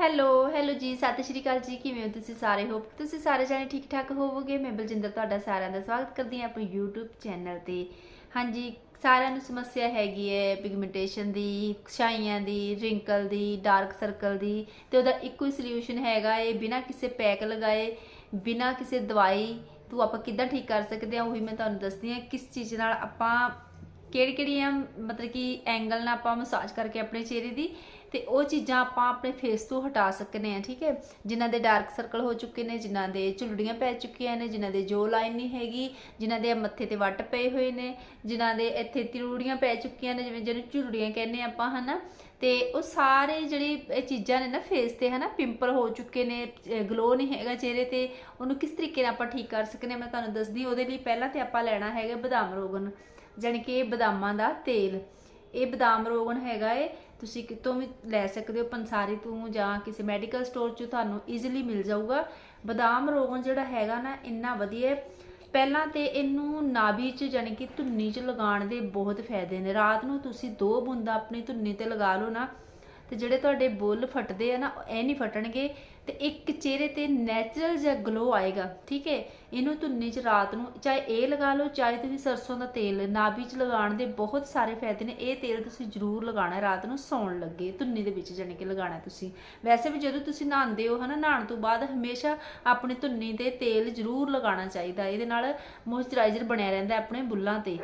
Hello hello ਜੀ, ਸਤਿ ਸ਼੍ਰੀ ਅਕਾਲ ਜੀ, ਕਿਵੇਂ ਹੋ ਤੁਸੀਂ ਸਾਰੇ? ਹੋਪ ਤੁਸੀਂ ਸਾਰੇ ਜਾਣੇ ਠੀਕ ਠਾਕ ਹੋਵੋਗੇ। ਮੈਂ ਬਲਜਿੰਦਰ ਤੁਹਾਡਾ ਸਾਰਿਆਂ ਦਾ ਸਵਾਗਤ ਕਰਦੀ ਹਾਂ ਆਪਣੇ YouTube ਚੈਨਲ ਤੇ। ਹਾਂਜੀ, ਸਾਰਿਆਂ ਨੂੰ ਸਮੱਸਿਆ ਹੈਗੀ ਹੈ ਪਿਗਮੈਂਟੇਸ਼ਨ ਦੀ, ਛਾਈਆਂ ਦੀ ਰਿੰਕਲ ਦੀ ਡਾਰਕ ਸਰਕਲ ਦੀ ਤੇ ਉਹਦਾ ਇੱਕੋ ਹੀ ਸੋਲੂਸ਼ਨ ਹੈਗਾ ਏ ਬਿਨਾਂ ਕਿਸੇ ਪੈਕ ਲਗਾਏ, ਬਿਨਾਂ ਕਿਸੇ ਦਵਾਈ, ਤੋਂ ਆਪਾਂ ਕਿੱਦਾਂ ਠੀਕ ਕਰ ਸਕਦੇ ਹਾਂ, ਉਹੀ ਮੈਂ ਤੁਹਾਨੂੰ ਦੱਸਦੀ ਹਾਂ ਕਿਸ ਚੀਜ਼ ਨਾਲ ਆਪਾਂ ਕਿਹੜੀ ਕਿਹੜੀਆਂ ਮਤਲਬ ਕਿ ਐਂਗਲ ਨਾਲ ਆਪਾਂ ਮਸਾਜ ਕਰਕੇ ਆਪਣੇ ਚਿਹਰੇ ਦੀ ਤੇ ਉਹ ਚੀਜ਼ਾਂ ਆਪਾਂ ਆਪਣੇ ਫੇਸ ਤੋਂ ਹਟਾ ਸਕਨੇ ਆ, ਠੀਕ ਹੈ? ਜਿਨ੍ਹਾਂ ਦੇ ਡਾਰਕ ਸਰਕਲ ਹੋ ਚੁੱਕੇ ਨੇ, ਜਿਨ੍ਹਾਂ ਦੇ ਝੁਲੜੀਆਂ ਪੈ ਚੁੱਕੀਆਂ ਨੇ, ਜਿਨ੍ਹਾਂ ਦੇ ਜੋ ਲਾਈਨ ਨਹੀਂ ਹੈਗੀ, ਜਿਨ੍ਹਾਂ ਦੇ ਮੱਥੇ ਤੇ ਵੱਟ ਪਏ ਹੋਏ ਨੇ, ਜਿਨ੍ਹਾਂ ਦੇ ਇੱਥੇ ਤਿਰੂੜੀਆਂ ਪੈ ਚੁੱਕੀਆਂ ਨੇ, ਜਿਵੇਂ ਜਿਹਨੂੰ ਝੁਲੜੀਆਂ ਕਹਿੰਦੇ ਆਪਾਂ, ਹਨਾ? ਤੇ ਉਹ ਸਾਰੇ ਜਿਹੜੀ ਇਹ ਚੀਜ਼ਾਂ ਨੇ ਨਾ ਫੇਸ ਤੇ, ਹਨਾ ਪਿੰਪਲ ਹੋ ਚੁੱਕੇ ਨੇ ਗਲੋ ਨਹੀਂ ਹੈਗਾ ਚਿਹਰੇ ਤੇ, ਉਹਨੂੰ ਕਿਸ ਤਰੀਕੇ ਨਾਲ ਆਪਾਂ ਠੀਕ ਕਰ ਸਕਨੇ ਆ? ਮੈਂ ਤੁਹਾਨੂੰ ਦੱਸਦੀ, ਉਹਦੇ ਲਈ ਪਹਿਲਾਂ ਤੇ ਆਪਾਂ ਲੈਣਾ ਹੈਗਾ ਬਦਾਮ ਰੋਗਨ ਜਾਣੀ ਕਿ ਇਹ ਬਦਾਮਾਂ ਦਾ ਤੇਲ। ਇਹ ਬਦਾਮ ਰੋਗਨ ਹੈਗਾ ਏ ਤੁਸੀਂ ਕਿਤੋਂ ਵੀ ਲੈ ਸਕਦੇ ਹੋ ਪੰਸਾਰੀ ਤੋਂ ਜਾਂ ਕਿਸੇ ਮੈਡੀਕਲ ਸਟੋਰ 'ਚ ਤੁਹਾਨੂੰ ਈਜ਼ੀਲੀ ਮਿਲ ਜਾਊਗਾ। ਬਦਾਮ ਰੋਗਨ ਜਿਹੜਾ ਹੈਗਾ ਨਾ, ਇੰਨਾ ਵਧੀਆ ਪਹਿਲਾਂ ਤੇ ਇਹਨੂੰ ਨਾਭੀ 'ਚ ਜਾਣੀ ਕਿ ਧੁੰਨੀ 'ਚ ਲਗਾਉਣ ਦੇ ਬਹੁਤ ਫਾਇਦੇ ਨੇ। ਰਾਤ ਨੂੰ ਤੁਸੀਂ ਦੋ ਬੂੰਦਾਂ ਆਪਣੀ ਧੁੰਨੀ ਤੇ ਲਗਾ ਲਓ ਨਾ ਤੇ ਜਿਹੜੇ ਤੁਹਾਡੇ ਬੁੱਲ ਫਟਦੇ ਆ ਨਾ ਇਹ ਨਹੀਂ ਫਟਣਗੇ। ਤੇ ਇੱਕ ਚਿਹਰੇ ਤੇ ਨੈਚੁਰਲ ਜਿਹਾ ਗਲੋ ਆਏਗਾ, ਠੀਕ ਹੈ? ਇਹਨੂੰ ਧੁੰਨੀ 'ਚ ਰਾਤ ਨੂੰ ਚਾਹੇ ਇਹ ਲਗਾ ਲਓ, ਚਾਹੇ ਤੁਸੀਂ ਸਰਸੋਂ ਦਾ ਤੇਲ, ਨਾਭੀ 'ਚ ਲਗਾਉਣ ਦੇ ਬਹੁਤ ਸਾਰੇ ਫਾਇਦੇ ਨੇ। ਇਹ ਤੇਲ ਤੁਸੀਂ ਜ਼ਰੂਰ ਲਗਾਉਣਾ ਰਾਤ ਨੂੰ ਸੌਣ ਲੱਗੇ, ਧੁੰਨੀ ਦੇ ਵਿੱਚ ਜਾਣੀ ਕਿ ਲਗਾਉਣਾ ਤੁਸੀਂ। ਵੈਸੇ ਵੀ ਜਦੋਂ ਤੁਸੀਂ ਨਹਾਉਂਦੇ ਹੋ, ਹਨਾ, ਨਹਾਉਣ ਤੋਂ ਬਾਅਦ ਹਮੇਸ਼ਾ ਆਪਣੀ ਧੁੰਨੀ ਤੇ ਤੇਲ ਜ਼ਰੂਰ ਲਗਾਉਣਾ ਚਾਹੀਦਾ। ਇਹਦੇ ਨਾਲ ਮੋਇਸਚਰਾਈਜ਼ਰ ਬਣਿਆ ਰਹਿੰਦਾ ਆਪਣੇ ਬੁੱਲਾਂ ਤੇ।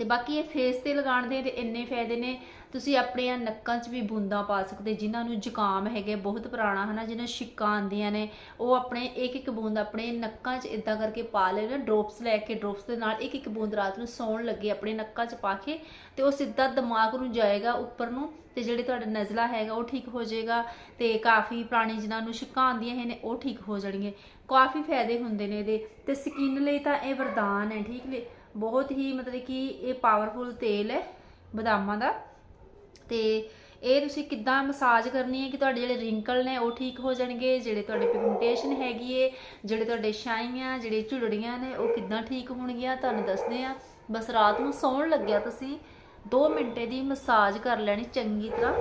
ਤੇ ਬਾਕੀ ਇਹ ਫੇਸ ਤੇ ਲਗਾਉਣ ਦੇ ਇੰਨੇ ਫਾਇਦੇ ਨੇ, ਤੁਸੀਂ ਆਪਣੀਆਂ ਨੱਕਾਂ 'ਚ ਵੀ ਬੂੰਦਾਂ ਪਾ ਸਕਦੇ, ਜਿਨ੍ਹਾਂ ਨੂੰ ਜ਼ੁਕਾਮ ਹੈਗੇ, ਬਹੁਤ ਪੁਰਾਣਾ, ਹਨਾ, ਜਿਹਨਾਂ ਛਿੱਕਾਂ ਆਉਂਦੀਆਂ ਨੇ, ਉਹ ਆਪਣੇ ਇੱਕ ਇੱਕ ਬੂੰਦ ਆਪਣੇ ਨੱਕਾਂ 'ਚ ਇਦਾਂ ਕਰਕੇ ਪਾ ਲੈਣਾ ਡ੍ਰੌਪਸ ਲੈ ਕੇ, ਡ੍ਰੌਪਸ ਦੇ ਨਾਲ ਇੱਕ ਇੱਕ ਬੂੰਦ ਰਾਤ ਨੂੰ ਸੌਣ ਲੱਗੇ ਆਪਣੇ ਨੱਕਾਂ 'ਚ ਪਾ ਕੇ, ਤੇ ਉਹ ਸਿੱਧਾ ਦਿਮਾਗ ਨੂੰ ਜਾਏਗਾ ਉੱਪਰ ਨੂੰ, ਤੇ ਜਿਹੜੇ ਤੁਹਾਡਾ ਨਜ਼ਲਾ ਹੈਗਾ ਉਹ ਠੀਕ ਹੋ ਜਾਏਗਾ, ਤੇ ਕਾਫੀ ਪੁਰਾਣੀ ਜਿਨ੍ਹਾਂ ਨੂੰ ਛਿੱਕਾਂ ਆਉਂਦੀਆਂ ਹੈ ਨੇ, ਉਹ ਠੀਕ ਹੋ ਜਾਣਗੇ ਕਾਫੀ ਫਾਇਦੇ ਹੁੰਦੇ ਨੇ ਇਹਦੇ, ਤੇ ਸਕਿਨ ਲਈ ਤਾਂ ਇਹ ਵਰਦਾਨ ਹੈ, ਠੀਕ ਨੇ? ਬਹੁਤ ਹੀ ਮਤਲਬ ਕਿ ਇਹ ਪਾਵਰਫੁਲ ਤੇਲ ਹੈ ਬਦਾਮਾਂ ਦਾ। ਤੇ ਇਹ ਤੁਸੀਂ ਕਿੱਦਾਂ ਮਸਾਜ ਕਰਨੀ ਹੈ ਕਿ ਤੁਹਾਡੇ ਜਿਹੜੇ ਰਿੰਕਲ ਨੇ ਉਹ ਠੀਕ ਹੋ ਜਾਣਗੇ, ਜਿਹੜੇ ਤੁਹਾਡੇ ਪਿਗਮੈਂਟੇਸ਼ਨ ਹੈਗੀ ਏ, ਜਿਹੜੇ ਤੁਹਾਡੇ ਛਾਈਆਂ, ਜਿਹੜੇ ਝੁਰੜੀਆਂ ਨੇ, ਉਹ ਕਿੱਦਾਂ ਠੀਕ ਹੋਣਗੀਆਂ ਤੁਹਾਨੂੰ ਦੱਸਦੇ ਆ ਬਸ ਰਾਤ ਨੂੰ ਸੌਣ ਲੱਗਿਆ ਤੁਸੀਂ 2 ਮਿੰਟੇ ਦੀ ਮਸਾਜ ਕਰ ਲੈਣੀ ਚੰਗੀ ਤਰ੍ਹਾਂ।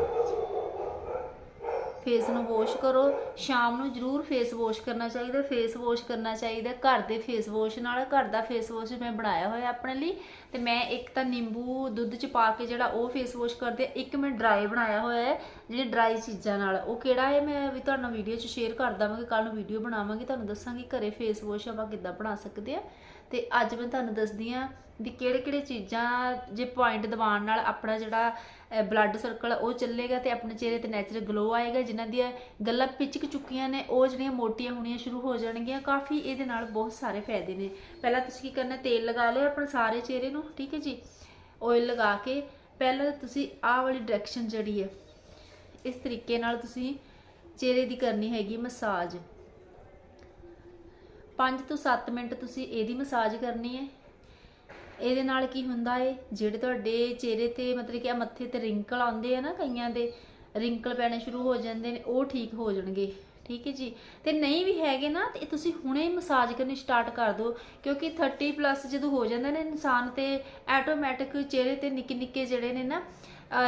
ਫੇਸ ਨੂੰ ਵਾਸ਼ ਕਰੋ, ਸ਼ਾਮ ਨੂੰ ਜ਼ਰੂਰ ਫੇਸ ਵਾਸ਼ ਕਰਨਾ ਚਾਹੀਦਾ ਫੇਸ ਵਾਸ਼ ਕਰਨਾ ਚਾਹੀਦਾ, ਘਰ ਦੇ ਫੇਸ ਵਾਸ਼ ਨਾਲ, ਘਰ ਦਾ ਫੇਸ ਵਾਸ਼ ਮੈਂ ਬਣਾਇਆ ਹੋਇਆ ਆਪਣੇ ਲਈ, ਤੇ ਮੈਂ ਇੱਕ ਤਾਂ ਨਿੰਬੂ ਦੁੱਧ ਚ ਪਾ ਕੇ ਜਿਹੜਾ ਉਹ ਫੇਸ ਵਾਸ਼ ਕਰਦੇ ਇੱਕ ਮੈਂ ਡਰਾਈ ਬਣਾਇਆ ਹੋਇਆ ਹੈ, ਜਿਹੜੀ ਡਰਾਈ ਚੀਜ਼ਾਂ ਨਾਲ, ਉਹ ਕਿਹੜਾ ਹੈ ਮੈਂ ਵੀ ਤੁਹਾਨੂੰ ਵੀਡੀਓ ਚ ਸ਼ੇਅਰ ਕਰ ਦਵਾਂਗੀ ਕੱਲ ਨੂੰ ਵੀਡੀਓ ਬਣਾਵਾਂਗੀ, ਤੁਹਾਨੂੰ ਦੱਸਾਂਗੀ ਘਰੇ ਫੇਸ ਵਾਸ਼ ਆਪਾਂ ਕਿੱਦਾਂ ਬਣਾ ਸਕਦੇ ਆ ਤੇ ਅੱਜ ਮੈਂ ਤੁਹਾਨੂੰ ਦੱਸਦੀ ਆ ਵੀ ਕਿਹੜੇ ਕਿਹੜੇ ਚੀਜ਼ਾਂ ਜੇ ਪੁਆਇੰਟ ਦਬਾਉਣ ਨਾਲ ਆਪਣਾ ਜਿਹੜਾ ਬਲੱਡ ਸਰਕਲ ਉਹ ਚੱਲੇਗਾ ਤੇ ਆਪਣੇ ਚਿਹਰੇ ਤੇ ਨੈਚੁਰਲ ਗਲੋ ਆਏਗਾ, ਜਿਨ੍ਹਾਂ ਦੀਆਂ ਗੱਲਾਂ ਪਿਚਕ ਚੁੱਕੀਆਂ ਨੇ, ਉਹ ਜਿਹੜੀਆਂ ਮੋਟੀਆਂ ਹੋਣੀਆਂ ਸ਼ੁਰੂ ਹੋ ਜਾਣਗੀਆਂ, ਕਾਫੀ ਇਹਦੇ ਨਾਲ ਬਹੁਤ ਸਾਰੇ ਫਾਇਦੇ ਨੇ। ਪਹਿਲਾਂ ਤੁਸੀਂ ਕੀ ਕਰਨਾ, ਤੇਲ ਲਗਾ ਲਿਓ ਆਪਣੇ ਸਾਰੇ ਚਿਹਰੇ ਨੂੰ, ਠੀਕ ਹੈ ਜੀ? ਆਇਲ ਲਗਾ ਕੇ ਪਹਿਲਾਂ ਤੁਸੀਂ ਆਹ ਵਾਲੀ ਡਾਇਰੈਕਸ਼ਨ ਜਿਹੜੀ ਹੈ ਇਸ ਤਰੀਕੇ ਨਾਲ ਤੁਸੀਂ ਚਿਹਰੇ ਦੀ ਕਰਨੀ ਹੈਗੀ ਮਸਾਜ 5 ਤੋਂ 7 ਮਿੰਟ ਤੁਸੀਂ ਇਹਦੀ ਮਸਾਜ ਕਰਨੀ ਹੈ। ਇਹਦੇ ਨਾਲ ਕੀ ਹੁੰਦਾ ਏ? ਜਿਹੜੇ ਤੁਹਾਡੇ ਚਿਹਰੇ ਤੇ ਮਤਲਬ ਕਿ ਆ ਮੱਥੇ ਤੇ ਰਿੰਕਲ ਆਉਂਦੇ ਆ ਨਾ ਕਈਆਂ ਦੇ ਰਿੰਕਲ ਪੈਣੇ ਸ਼ੁਰੂ ਹੋ ਜਾਂਦੇ ਨੇ, ਉਹ ਠੀਕ ਹੋ ਜਾਣਗੇ। ਠੀਕ ਹੈ ਜੀ? ਤੇ ਨਹੀਂ ਵੀ ਹੈਗੇ ਨਾ, ਤੇ ਤੁਸੀਂ ਹੁਣੇ ਹੀ ਮਸਾਜ ਕਰਨੀ ਸਟਾਰਟ ਕਰ ਦਿਓ, ਕਿਉਂਕਿ 30 ਪਲੱਸ ਜਦੋਂ ਹੋ ਜਾਂਦਾ ਨੇ ਇਨਸਾਨ ਤੇ ਆਟੋਮੈਟਿਕ ਚਿਹਰੇ ਤੇ ਨਿੱਕੇ ਨਿੱਕੇ ਜਿਹੜੇ ਨੇ ਨਾ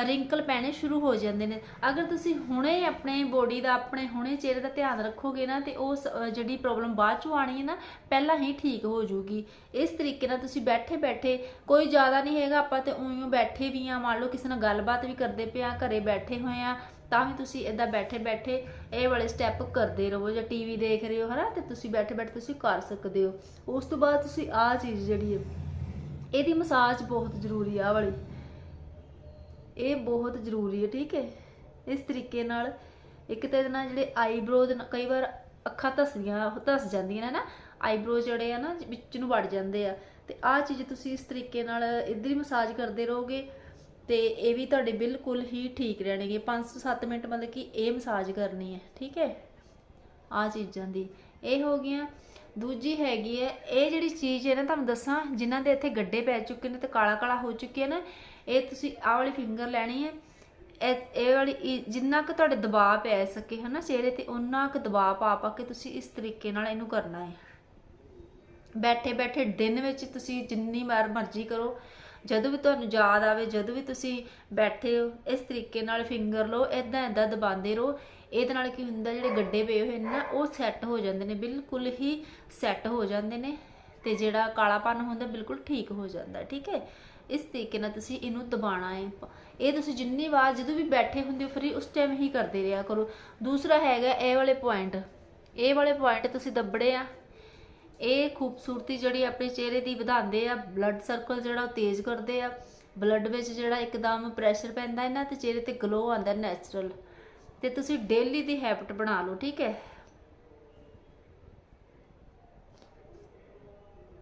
ਰਿੰਕਲ ਪੈਣੇ ਸ਼ੁਰੂ ਹੋ ਜਾਂਦੇ ਨੇ। ਅਗਰ ਤੁਸੀਂ ਹੁਣੇ ਆਪਣੇ ਬੋਡੀ ਦਾ, ਆਪਣੇ ਹੁਣੇ ਚਿਹਰੇ ਦਾ ਧਿਆਨ ਰੱਖੋਗੇ ਨਾ, ਤੇ ਉਹ ਜਿਹੜੀ ਪ੍ਰੋਬਲਮ ਬਾਅਦ ਚੋਂ ਆਣੀ ਹੈ ਨਾ, ਪਹਿਲਾਂ ਹੀ ਠੀਕ ਹੋ ਜਾਊਗੀ। ਇਸ ਤਰੀਕੇ ਨਾਲ ਤੁਸੀਂ ਬੈਠੇ ਬੈਠੇ ਕੋਈ ਜ਼ਿਆਦਾ ਨਹੀਂ ਹੈਗਾ, ਆਪਾਂ ਤੇ ਉਈਓ ਬੈਠੇ ਵੀ ਆ ਮੰਨ ਲਓ ਕਿਸੇ ਨਾਲ ਗੱਲਬਾਤ ਵੀ ਕਰਦੇ ਪਿਆ ਘਰੇ ਬੈਠੇ ਹੋਏ ਆ ਤਾਂ ਵੀ ਤੁਸੀਂ ਇਦਾਂ ਬੈਠੇ ਬੈਠੇ ਇਹ ਵਾਲੇ ਸਟੈਪ ਕਰਦੇ ਰਹੋ ਜਾਂ ਟੀਵੀ ਦੇਖ ਰਹੇ ਹੋ, ਹਨਾ? ਤੇ ਤੁਸੀਂ ਬੈਠੇ ਬੈਠੇ ਤੁਸੀਂ ਕਰ ਸਕਦੇ ਹੋ। ਉਸ ਤੋਂ ਬਾਅਦ ਤੁਸੀਂ ਆਹ ਚੀਜ਼ ਜਿਹੜੀ ਹੈ, ਇਹਦੀ ਮਸਾਜ ਬਹੁਤ ਜ਼ਰੂਰੀ ਆ ਆਹ ਵਾਲੀ। ਇਹ ਬਹੁਤ ਜ਼ਰੂਰੀ ਹੈ, ਠੀਕ ਹੈ। ਇਸ ਤਰੀਕੇ ਨਾਲ ਇੱਕ ਤਾਂ ਇਹਦੇ ਨਾਲ ਜਿਹੜੇ ਆਈਬ੍ਰੋ ਕਈ ਵਾਰ ਅੱਖਾਂ ਧਸਦੀਆਂ ਧਸ ਜਾਂਦੀਆਂ ਨੇ ਨਾ ਆਈਬ੍ਰੋ ਜਿਹੜੇ ਆ ਨਾ, ਵਿੱਚ ਨੂੰ ਵੜ ਜਾਂਦੇ ਆ। ਤੇ ਆਹ ਚੀਜ਼ ਤੁਸੀਂ ਇਸ ਤਰੀਕੇ ਨਾਲ ਇਧਰ ਹੀ ਮਸਾਜ ਕਰਦੇ ਰਹੋਗੇ ਤੇ ਇਹ ਵੀ ਤੁਹਾਡੇ ਬਿਲਕੁਲ ਹੀ ਠੀਕ ਰਹਿਣਗੇ। 5 ਤੋਂ 7 ਮਿੰਟ ਮਤਲਬ ਕਿ ਇਹ ਮਸਾਜ ਕਰਨੀ ਹੈ, ਠੀਕ ਹੈ। ਆ ਚੀਜ਼ਾਂ ਦੀ। ਇਹ ਹੋ ਗਈਆਂ। ਦੂਜੀ ਹੈਗੀ ਹੈ, ਇਹ ਜਿਹੜੀ ਚੀਜ਼ ਹੈ ਨਾ, ਤੁਹਾਨੂੰ ਦੱਸਾਂ, ਜਿਨ੍ਹਾਂ ਦੇ ਇੱਥੇ ਗੱਡੇ ਪੈ ਚੁੱਕੇ ਨੇ ਤੇ ਕਾਲਾ ਕਾਲਾ ਹੋ ਚੁੱਕੇ ਨੇ ਇਹ ਤੁਸੀਂ ਆਹ ਵਾਲੀ ਫਿੰਗਰ ਲੈਣੀ ਹੈ। ਇਹ ਇਹ ਵਾਲੀ ਜਿੰਨਾ ਕੁ ਤੁਹਾਡੇ ਦਬਾਅ ਪੈ ਸਕੇ ਹਨਾ ਚਿਹਰੇ ਤੇ ਉਹਨਾਂ ਕੁ ਦਬਾਅ ਪਾ ਪਾ ਕੇ ਤੁਸੀਂ ਇਸ ਤਰੀਕੇ ਨਾਲ ਇਹਨੂੰ ਕਰਨਾ ਹੈ। ਬੈਠੇ ਬੈਠੇ ਦਿਨ ਵਿੱਚ ਤੁਸੀਂ ਜਿੰਨੀ ਵਾਰ ਮਰਜ਼ੀ ਕਰੋ, ਜਦੋਂ ਵੀ ਤੁਹਾਨੂੰ ਯਾਦ ਆਵੇ, ਜਦੋਂ ਵੀ ਤੁਸੀਂ ਬੈਠੇ ਹੋ, ਇਸ ਤਰੀਕੇ ਨਾਲ ਫਿੰਗਰ ਲਓ ਇਦਾਂ ਇਦਾਂ ਦਬਾਉਂਦੇ ਰਹੋ। ਇਹਦੇ ਨਾਲ ਕੀ ਹੁੰਦਾ, ਜਿਹੜੇ ਗੱਡੇ ਪਏ ਹੋਏ ਨੇ ਨਾ, ਉਹ ਸੈੱਟ ਹੋ ਜਾਂਦੇ ਨੇ, ਬਿਲਕੁਲ ਹੀ ਸੈੱਟ ਹੋ ਜਾਂਦੇ ਨੇ। ਤੇ ਜਿਹੜਾ ਕਾਲਾਪਨ ਹੁੰਦਾ ਬਿਲਕੁਲ ਠੀਕ ਹੋ ਜਾਂਦਾ, ਠੀਕ ਹੈ? ਇਸ ਤਰੀਕੇ ਨਾਲ ਤੁਸੀਂ ਇਹਨੂੰ ਦਬਾਣਾ ਹੈ। ਇਹ ਤੁਸੀਂ ਜਿੰਨੀ ਵਾਰ ਜਦੋਂ ਵੀ ਬੈਠੇ ਹੁੰਦੇ ਹੋ, ਫਰੀ ਉਸ ਟਾਈਮ ਹੀ ਕਰਦੇ ਰਿਹਾ ਕਰੋ। ਦੂਸਰਾ ਹੈਗਾ ਇਹ ਵਾਲੇ ਪੁਆਇੰਟ ਇਹ ਵਾਲੇ ਪੁਆਇੰਟ ਤੁਸੀਂ ਦੱਬੜੇ ਆ। ਇਹ ਖੂਬਸੂਰਤੀ ਜਿਹੜੀ ਆਪਣੇ ਚਿਹਰੇ ਦੀ ਵਧਾਉਂਦੇ ਆ। ਬਲੱਡ ਸਰਕਲ ਜਿਹੜਾ ਉਹ ਤੇਜ਼ ਕਰਦੇ ਆ। ਬਲੱਡ ਵਿੱਚ ਜਿਹੜਾ ਇੱਕਦਮ ਪ੍ਰੈਸ਼ਰ ਪੈਂਦਾ ਹੈ ਤੇ ਚਿਹਰੇ ਤੇ ਗਲੋ ਆਉਂਦਾ ਨੈਚੁਰਲ ਤੇ ਤੁਸੀਂ ਡੇਲੀ ਦੀ ਹੈਬਿਟ ਬਣਾ ਲਓ, ਠੀਕ ਹੈ?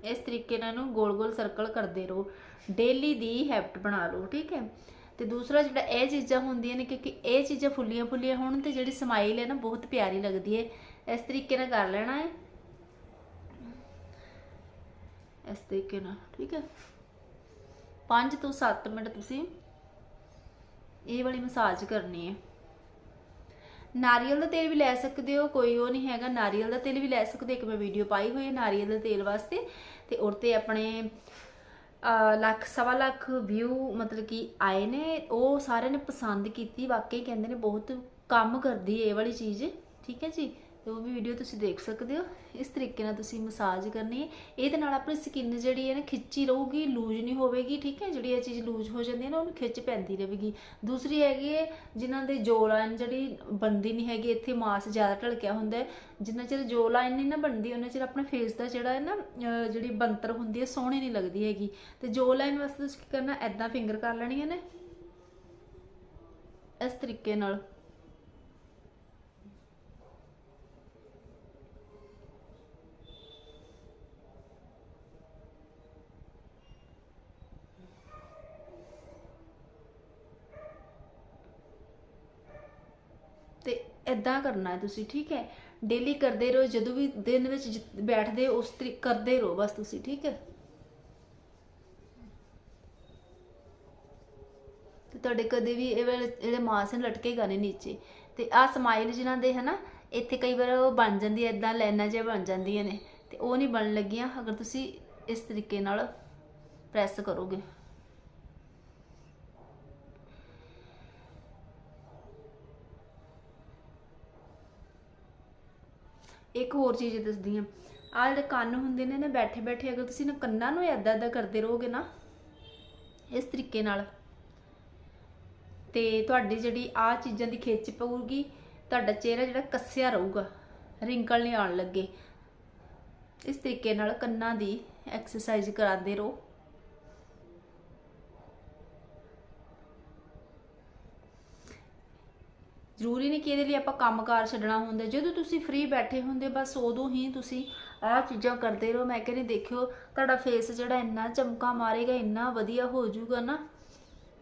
ਇਸ ਤਰੀਕੇ ਨਾਲ ਇਹਨੂੰ ਗੋਲ-ਗੋਲ ਸਰਕਲ ਕਰਦੇ ਰਹੋ। ਡੇਲੀ ਦੀ ਹੈਬਿਟ ਬਣਾ ਲਓ, ਠੀਕ ਹੈ? ਤੇ ਦੂਸਰਾ ਜਿਹੜਾ ਇਹ ਚੀਜ਼ਾਂ ਹੁੰਦੀਆਂ ਨੇ ਕਿਉਂਕਿ ਇਹ ਚੀਜ਼ਾਂ ਫੁੱਲੀਆਂ ਫੁੱਲੀਆਂ ਹੋਣ ਤੇ ਜਿਹੜੀ ਸਮਾਈਲ ਹੈ ਨਾ ਬਹੁਤ ਪਿਆਰੀ ਲੱਗਦੀ ਹੈ। ਇਸ ਤਰੀਕੇ ਨਾਲ ਕਰ ਲੈਣਾ ਹੈ। ਇਸ ਤਰੀਕੇ ਨਾਲ, ਠੀਕ ਹੈ? 5 ਤੋਂ 7 ਮਿੰਟ ਤੁਸੀਂ ਇਹ ਵਾਲੀ ਮਸਾਜ ਕਰਨੀ ਹੈ। ਨਾਰੀਅਲ ਦਾ ਤੇਲ ਵੀ ਲੈ ਸਕਦੇ ਹੋ, ਕੋਈ ਉਹ ਨਹੀਂ ਹੈਗਾ, ਨਾਰੀਅਲ ਦਾ ਤੇਲ ਵੀ ਲੈ ਸਕਦੇ ਇੱਕ ਮੈਂ ਵੀਡੀਓ ਪਾਈ ਹੋਈ ਹੈ ਨਾਰੀਅਲ ਦਾ ਤੇਲ ਵਾਸਤੇ। ਤੇ ਉਹ ਤੇ ਆਪਣੇ ਲੱਖ, ਸਵਾ ਲੱਖ ਵਿਊ ਮਤਲਬ ਕਿ ਆਏ ਨੇ। ਉਹ ਸਾਰਿਆਂ ਨੇ ਪਸੰਦ ਕੀਤੀ, ਵਾਕਈ ਕਹਿੰਦੇ ਨੇ ਬਹੁਤ ਕੰਮ ਕਰਦੀ ਇਹ ਵਾਲੀ ਚੀਜ਼। ਠੀਕ ਹੈ ਜੀ? ਤੇ ਉਹ ਵੀ ਵੀਡੀਓ ਤੁਸੀਂ ਦੇਖ ਸਕਦੇ ਹੋ। ਇਸ ਤਰੀਕੇ ਨਾਲ ਤੁਸੀਂ ਮਸਾਜ ਕਰਨੀ ਹੈ। ਇਹਦੇ ਨਾਲ ਆਪਣੀ ਸਕਿਨ ਜਿਹੜੀ ਹੈ ਨਾ, ਖਿੱਚੀ ਰਹੂਗੀ ਲੂਜ਼ ਨਹੀਂ ਹੋਵੇਗੀ, ਠੀਕ ਹੈ? ਜਿਹੜੀ ਇਹ ਚੀਜ਼ ਲੂਜ਼ ਹੋ ਜਾਂਦੀ ਹੈ ਨਾ, ਉਹਨੂੰ ਖਿੱਚ ਪੈਂਦੀ ਰਹੇਗੀ। ਦੂਸਰੀ ਹੈਗੀ ਹੈ, ਜਿਨ੍ਹਾਂ ਦੇ ਜੋ ਲਾਈਨ ਜਿਹੜੀ ਬਣਦੀ ਨਹੀਂ ਹੈਗੀ, ਇੱਥੇ ਮਾਸ ਜ਼ਿਆਦਾ ਢਲਕਿਆ ਹੁੰਦਾ ਹੈ। ਜਿੰਨਾ ਚਿਰ ਜੋ ਲਾਈਨ ਨਹੀਂ ਨਾ ਬਣਦੀ ਉਹਨਾਂ ਚਿਰ ਆਪਣਾ ਫੇਸ ਦਾ ਜਿਹੜਾ ਹੈ ਨਾ ਜਿਹੜੀ ਬੰਤਰ ਹੁੰਦੀ ਹੈ, ਸੋਹਣੀ ਨਹੀਂ ਲੱਗਦੀ ਹੈਗੀ। ਤੇ ਜੋ ਲਾਈਨ ਵਾਸਤੇ ਤੁਸੀਂ ਕੀ ਕਰਨਾ ਐਦਾਂ ਫਿੰਗਰ ਕਰ ਲੈਣੀਆਂ ਨੇ। ਇਸ ਤਰੀਕੇ ਨਾਲ ਤੇ ਇਦਾਂ ਕਰਨਾ ਹੈ ਤੁਸੀਂ ਠੀਕ ਹੈ? ਡੇਲੀ ਕਰਦੇ ਰਹੋ ਜਦੋਂ ਵੀ ਦਿਨ ਵਿੱਚ ਜਿ- ਬੈਠਦੇ ਹੋ, ਉਸ ਤਰੀਕੇ ਕਰਦੇ ਰਹੋ ਬਸ ਤੁਸੀਂ ਠੀਕ ਹੈ? ਤੇ ਤੁਹਾਡੇ ਕਦੇ ਵੀ ਇਹ ਵਾਲੇ ਜਿਹੜੇ ਮਾਸ ਨੇ ਲਟਕੇਗਾ ਨਹੀਂ ਨੀਚੇ। ਤੇ ਆਹ ਸਮਾਈਲ ਜਿਨ੍ਹਾਂ ਦੇ ਹਨਾ ਇੱਥੇ ਕਈ ਵਾਰ ਉਹ ਬਣ ਜਾਂਦੀ ਹੈ ਇਦਾਂ ਲਾਈਨਾਂ ਜਿਹਾ ਬਣ ਜਾਂਦੀਆਂ ਨੇ। ਤੇ ਉਹ ਨਹੀਂ ਬਣਨ ਲੱਗੀਆਂ ਅਗਰ ਤੁਸੀਂ ਇਸ ਤਰੀਕੇ ਨਾਲ ਪ੍ਰੈਸ ਕਰੋਗੇ। ਇੱਕ ਹੋਰ ਚੀਜ਼ ਦੱਸਦੀ ਆ ਆ ਜਿਹੜੇ ਕੰਨ ਹੁੰਦੇ ਨੇ ਨਾ, ਬੈਠੇ ਬੈਠੇ ਅਗਰ ਤੁਸੀਂ ਨਾ ਕੰਨਾਂ ਨੂੰ ਏਦਾਂ ਏਦਾਂ ਕਰਦੇ ਰਹੋਗੇ ਨਾ, ਇਸ ਤਰੀਕੇ ਨਾਲ, ਤੇ ਤੁਹਾਡੀ ਜਿਹੜੀ ਆ ਚੀਜ਼ਾਂ ਦੀ ਖਿੱਚ ਪਊਗੀ, ਤੁਹਾਡਾ ਚਿਹਰਾ ਜਿਹੜਾ ਕੱਸਿਆ ਰਹੂਗਾ, ਰਿੰਕਲ ਨਹੀਂ ਆਉਣ ਲੱਗੇ। ਇਸ ਤਰੀਕੇ ਨਾਲ ਕੰਨਾਂ ਦੀ ਐਕਸਰਸਾਈਜ਼ ਕਰਾਉਂਦੇ ਰਹੋ। ਜ਼ਰੂਰੀ ਨਹੀਂ ਕਿ ਇਹਦੇ ਲਈ ਆਪਾਂ ਕੰਮਕਾਰ ਛੱਡਣਾ ਹੁੰਦਾ। ਜਦੋਂ ਤੁਸੀਂ ਫ੍ਰੀ ਬੈਠੇ ਹੁੰਦੇ, ਬਸ ਉਦੋਂ ਹੀ ਤੁਸੀਂ ਆਹ ਚੀਜ਼ਾਂ ਕਰਦੇ ਰਹੋ। ਮੈਂ ਕਹਿੰਦੀ, ਦੇਖਿਓ, ਤੁਹਾਡਾ ਫੇਸ ਜਿਹੜਾ ਇੰਨਾ ਚਮਕਾ ਮਾਰੇਗਾ, ਇੰਨਾ ਵਧੀਆ ਹੋ ਜਾਊਗਾ ਨਾ,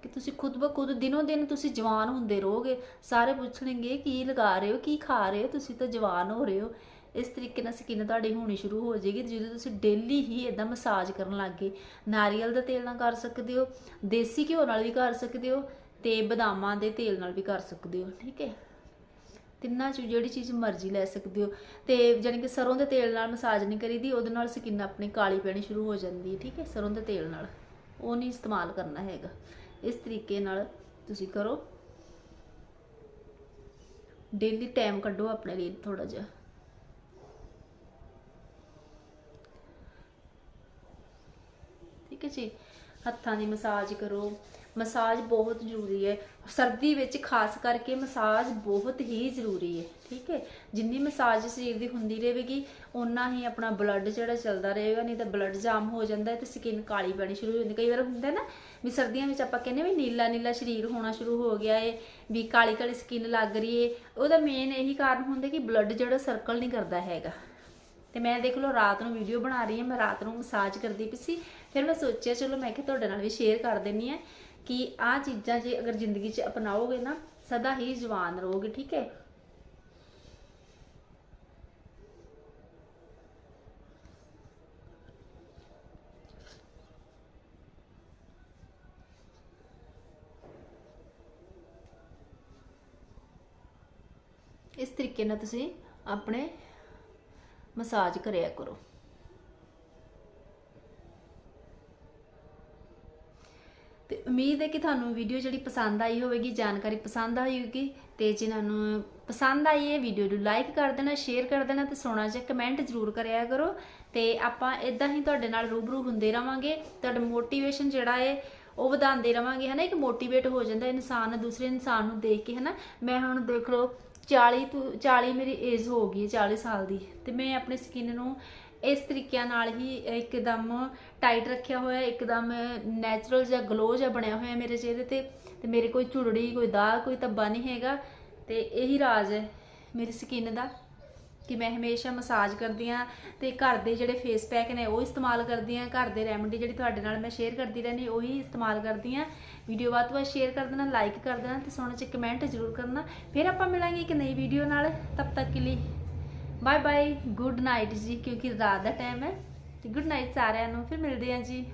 ਕਿ ਤੁਸੀਂ ਖੁਦ ਬ ਖੁਦ ਦਿਨੋਂ ਦਿਨ ਤੁਸੀਂ ਜਵਾਨ ਹੁੰਦੇ ਰਹੋਗੇ। ਸਾਰੇ ਪੁੱਛਣਗੇ, ਕੀ ਲਗਾ ਰਹੇ ਹੋ, ਕੀ ਖਾ ਰਹੇ ਹੋ? ਤੁਸੀਂ ਤਾਂ ਜਵਾਨ ਹੋ ਰਹੇ ਹੋ। ਇਸ ਤਰੀਕੇ ਨਾਲ ਸਕਿਨ ਤੁਹਾਡੀ ਹੋਣੀ ਸ਼ੁਰੂ ਹੋ ਜਾਏਗੀ ਜਦੋਂ ਤੁਸੀਂ ਡੇਲੀ ਹੀ ਇਦਾਂ ਮਸਾਜ ਕਰਨ ਲੱਗੇ ਨਾਰੀਅਲ ਦਾ ਤੇਲ ਨਾਲ ਕਰ ਸਕਦੇ ਹੋ, ਦੇਸੀ ਘਿਓ ਨਾਲ ਵੀ ਕਰ ਸਕਦੇ ਹੋ ਤੇ ਬਦਾਮਾਂ ਦੇ ਤੇਲ ਨਾਲ ਵੀ ਕਰ ਸਕਦੇ ਹੋ, ਠੀਕ ਹੈ? ਤਿੰਨਾਂ 'ਚ ਜਿਹੜੀ ਚੀਜ਼ ਮਰਜ਼ੀ ਲੈ ਸਕਦੇ ਹੋ। ਤੇ ਜਾਣੀ ਕਿ ਸਰੋਂ ਦੇ ਤੇਲ ਨਾਲ ਮਸਾਜ ਨਹੀਂ ਕਰੀਦੀ, ਉਹਦੇ ਨਾਲ ਸਕਿਨ ਆਪਣੀ ਕਾਲੀ ਪੈਣੀ ਸ਼ੁਰੂ ਹੋ ਜਾਂਦੀ ਹੈ, ਠੀਕ ਹੈ? ਸਰੋਂ ਦੇ ਤੇਲ ਨਾਲ। ਉਹ ਨਹੀਂ ਇਸਤੇਮਾਲ ਕਰਨਾ ਹੈਗਾ। ਇਸ ਤਰੀਕੇ ਨਾਲ ਤੁਸੀਂ ਕਰੋ। ਡੇਲੀ ਟਾਈਮ ਕੱਢੋ ਆਪਣੇ ਲਈ ਥੋੜਾ ਜਿਹਾ। ਠੀਕ ਹੈ ਜੀ? ਹੱਥਾਂ ਦੀ ਮਸਾਜ ਕਰੋ। ਮਸਾਜ ਬਹੁਤ ਜ਼ਰੂਰੀ ਹੈ। ਸਰਦੀ ਵਿੱਚ ਖਾਸ ਕਰਕੇ ਮਸਾਜ ਬਹੁਤ ਹੀ ਜ਼ਰੂਰੀ ਹੈ, ਠੀਕ ਹੈ? ਜਿੰਨੀ ਮਸਾਜ ਸਰੀਰ ਦੀ ਹੁੰਦੀ ਰਹੇਗੀ, ਓਨਾ ਹੀ ਆਪਣਾ ਬਲੱਡ ਜਿਹੜਾ ਚੱਲਦਾ ਰਹੇਗਾ, ਨਹੀਂ ਤਾਂ ਬਲੱਡ ਜਾਮ ਹੋ ਜਾਂਦਾ ਹੈ ਤੇ ਸਕਿਨ ਕਾਲੀ ਪੈਣੀ ਸ਼ੁਰੂ ਹੋ ਜਾਂਦੀ ਕਈ ਵਾਰ ਹੁੰਦਾ ਨਾ ਵੀ ਸਰਦੀਆਂ ਵਿੱਚ ਆਪਾਂ ਕਹਿੰਦੇ ਵੀ ਨੀਲਾ ਨੀਲਾ ਸਰੀਰ ਹੋਣਾ ਸ਼ੁਰੂ ਹੋ ਗਿਆ ਏ, ਵੀ ਕਾਲੀ ਕਾਲੀ ਸਕਿਨ ਲੱਗ ਰਹੀ ਏ। ਉਹਦਾ ਮੇਨ ਇਹੀ ਕਾਰਨ ਹੁੰਦਾ ਕਿ ਬਲੱਡ ਜਿਹੜਾ ਸਰਕਲ ਨਹੀਂ ਕਰਦਾ ਹੈਗਾ। ਤੇ ਮੈਂ ਦੇਖ ਲਓ, ਰਾਤ ਨੂੰ ਵੀਡੀਓ ਬਣਾ ਰਹੀ ਹਾਂ, ਮੈਂ ਰਾਤ ਨੂੰ ਮਸਾਜ ਕਰਦੀ ਪਈ ਸੀ। ਫਿਰ ਮੈਂ ਸੋਚਿਆ, ਚਲੋ ਮੈਂ ਕਿ ਤੁਹਾਡੇ ਨਾਲ ਵੀ ਸ਼ੇਅਰ ਕਰ ਦਿੰਨੀ ਆ ਕਿ ਆਹ ਚੀਜ਼ਾਂ ਜੇ ਅਗਰ ਜ਼ਿੰਦਗੀ 'ਚ ਅਪਣਾਓਗੇ ਨਾ, ਸਦਾ ਹੀ ਜਵਾਨ ਰਹੋਗੇ, ਠੀਕ ਹੈ? ਇਸ ਤਰੀਕੇ ਨਾਲ ਤੁਸੀਂ ਆਪਣੇ ਮਸਾਜ ਕਰਿਆ ਕਰੋ। ਤੇ ਉਮੀਦ ਹੈ ਕਿ ਤੁਹਾਨੂੰ ਵੀਡੀਓ ਜਿਹੜੀ ਪਸੰਦ ਆਈ ਹੋਵੇਗੀ, ਜਾਣਕਾਰੀ ਪਸੰਦ ਆਈ ਹੋਵੇਗੀ ਤੇ ਜਿਨ੍ਹਾਂ ਨੂੰ ਪਸੰਦ ਆਈ ਹੈ ਵੀਡੀਓ ਨੂੰ ਲਾਈਕ ਕਰ ਦੇਣਾ ਸ਼ੇਅਰ ਕਰ ਦੇਣਾ ਤੇ ਸੋਹਣਾ ਜਿਹਾ ਕਮੈਂਟ ਜ਼ਰੂਰ ਕਰਿਆ ਕਰੋ। ਤੇ ਆਪਾਂ ਇਦਾਂ ਹੀ ਤੁਹਾਡੇ ਨਾਲ ਰੂਬਰੂ ਹੁੰਦੇ ਰਵਾਂਗੇ। ਤੁਹਾਡਾ ਮੋਟੀਵੇਸ਼ਨ ਜਿਹੜਾ ਹੈ, ਉਹ ਵਧਾਉਂਦੇ ਰਵਾਂਗੇ, ਹਨਾ? ਇੱਕ ਮੋਟੀਵੇਟ ਹੋ ਜਾਂਦਾ ਇਨਸਾਨ, ਦੂਸਰੇ ਇਨਸਾਨ ਨੂੰ ਦੇਖ ਕੇ, ਹਨਾ? ਮੈਂ ਹੁਣ ਦੇਖ ਲਓ 40 ਤੋਂ 40 ਮੇਰੀ ਏਜ ਹੋ ਗਈ ਹੈ 40 ਸਾਲ ਦੀ। ਤੇ ਮੈਂ ਆਪਣੇ ਸਕਿਨ ਨੂੰ ਇਸ ਤਰੀਕਿਆਂ ਨਾਲ ਹੀ ਇੱਕਦਮ ਟਾਈਟ ਰੱਖਿਆ ਹੋਇਆ, ਇੱਕਦਮ ਨੈਚੁਰਲ ਜਿਹਾ ਗਲੋ ਜਿਹਾ ਬਣਿਆ ਹੋਇਆ ਮੇਰੇ ਚਿਹਰੇ ਤੇ। ਤੇ ਮੇਰੇ ਕੋਈ ਝੁਰੜੀ, ਕੋਈ ਦਾਗ, ਕੋਈ ਧੱਬਾ ਨਹੀਂ ਹੈਗਾ। ਤੇ ਇਹੀ ਰਾਜ ਹੈ ਮੇਰੀ ਸਕਿਨ ਦਾ ਕਿ ਮੈਂ ਹਮੇਸ਼ਾ ਮਸਾਜ ਕਰਦੀ ਆ ਤੇ ਘਰ ਦੇ ਜਿਹੜੇ ਫੇਸ ਪੈਕ ਨੇ ਉਹ ਇਸਤੇਮਾਲ ਕਰਦੀ ਆ ਘਰ ਦੇ ਰੈਮਡੀ ਜਿਹੜੀ ਤੁਹਾਡੇ ਨਾਲ ਮੈਂ ਸ਼ੇਅਰ ਕਰਦੀ ਰਹਿੰਦੀ, ਉਹੀ ਇਸਤੇਮਾਲ ਕਰਦੀ ਆ ਵੀਡੀਓ ਵੱਧ ਤੋਂ ਵੱਧ ਸ਼ੇਅਰ ਕਰ ਦੇਣਾ ਲਾਈਕ ਕਰ ਦੇਣਾ ਤੇ ਸੋਹਣਾ 'ਚ ਕਮੈਂਟ ਜ਼ਰੂਰ ਕਰਨਾ। ਫਿਰ ਆਪਾਂ ਮਿਲਾਂਗੇ ਇੱਕ ਨਈ ਵੀਡੀਓ ਨਾਲ, ਤਬ ਤੱਕ ਕੇ ਲਈ ਬਾਏ ਬਾਏ ਗੁੱਡ ਨਾਈਟ ਜੀ, ਕਿਉਂਕਿ ਰਾਤ ਦਾ ਟਾਈਮ ਹੈ। ਤੇ ਗੁੱਡ ਨਾਈਟ ਸਾਰਿਆਂ ਨੂੰ। ਫਿਰ ਮਿਲਦੇ ਹਾਂ ਜੀ।